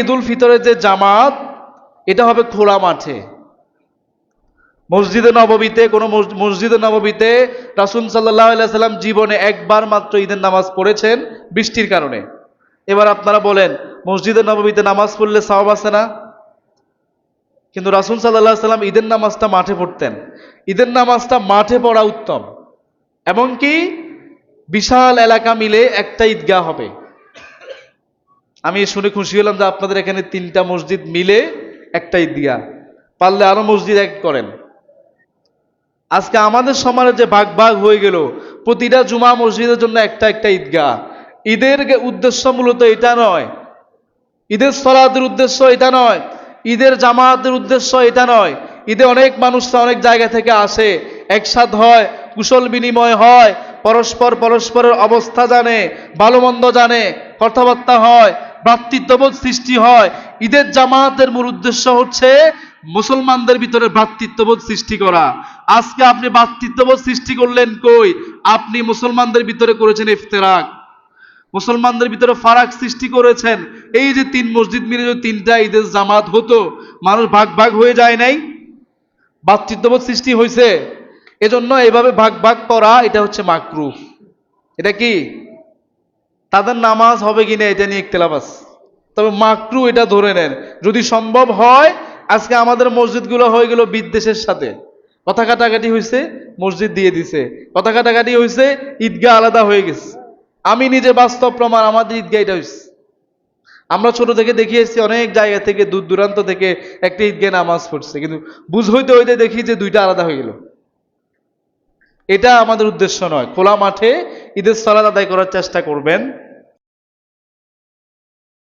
ঈদুল ফিতরের যে জামাত, এটা হবে খোলা মাঠে। মসজিদে নববীতে, কোনো মসজিদে নববীতে রাসুল সাল্লাহ সাল্লাম জীবনে একবার মাত্র ঈদের নামাজ পড়েছেন বৃষ্টির কারণে। এবার আপনারা বলেন, মসজিদে নববীতে নামাজ পড়লে সওয়াব আছে না? কিন্তু রাসুল সাল্লাহ সাল্লাম ঈদের নামাজটা মাঠে পড়তেন। ঈদের নামাজটা মাঠে পড়া উত্তম। এমনকি বিশাল এলাকা মিলে একটা ঈদগাহ হবে। আমি শুনে খুশি হলাম যে আপনাদের এখানে তিনটা মসজিদ মিলে একটা ঈদগাহ পারলে আরও মসজিদ এক করেন। আজকে আমাদের সমাজে যে ভাগ ভাগ হয়ে গেল, প্রতিটা জুমা মসজিদের জন্য একটা একটা ঈদগাহ। ঈদের উদ্দেশ্য মূলত এটা নয়। ঈদের সলাদের উদ্দেশ্য এটা নয়। ঈদের জামাতের উদ্দেশ্য এটা নয়। ঈদে অনেক মানুষরা অনেক জায়গা থেকে আসে, একসাথ হয়, কুশল বিনিময় হয়, পরস্পর পরস্পরের অবস্থা জানে, ভালো মন্দ জানে, কথাবার্তা হয় ভ্রাতৃত্ববোধ সৃষ্টি হয়। ঈদের জামাতের মূল উদ্দেশ্য হচ্ছে মুসলমানদের ভিতরে ভ্রাতৃত্ববোধ সৃষ্টি করা। আজকে আপনি ভ্রাতৃত্ববোধ সৃষ্টি করলেন কই? আপনি মুসলমানদের ভিতরে করেছেন ইফতেরাক। মুসলমানদের ভিতরে ফারাক সৃষ্টি করেছেন। এই যে তিন মসজিদ মিলে যদি তিনটা ঈদের জামাত হতো, মানুষ ভাগ ভাগ হয়ে যায় নাই? ভাতৃত্ববোধ সৃষ্টি হয়েছে এজন্য এভাবে ভাগ ভাগ করা, এটা হচ্ছে মাকরুফ এটা কি? তাদের নামাজ হবে কিনা এটা নিয়ে ইখতলাফ আছে। তবে মাকরু এটা ধরে নেন, যদি সম্ভব হয়, আজকে আমাদের মসজিদগুলো হয়ে গেল বিদ্বেষের সাথে। কথা কাটাকাটি হয়েছে মসজিদ দিয়ে দিছে। কথা কাটাকাটি হয়েছে ঈদগাহ আলাদা হয়ে গেছে। আমি নিজে বাস্তব প্রমাণ, আমাদের ঈদগাহ এটা হয়েছে আমরা ছোট থেকে দেখি দেখিয়েছি, অনেক জায়গা থেকে, দূর দূরান্ত থেকে একটা ঈদগাহ নামাজ পড়ছে। কিন্তু বুঝ হইতে হইতে দেখি যে দুইটা আলাদা হয়ে গেল। এটা আমাদের উদ্দেশ্য নয়। খোলা মাঠে ঈদের সালাদ আদায় করার চেষ্টা করবেন।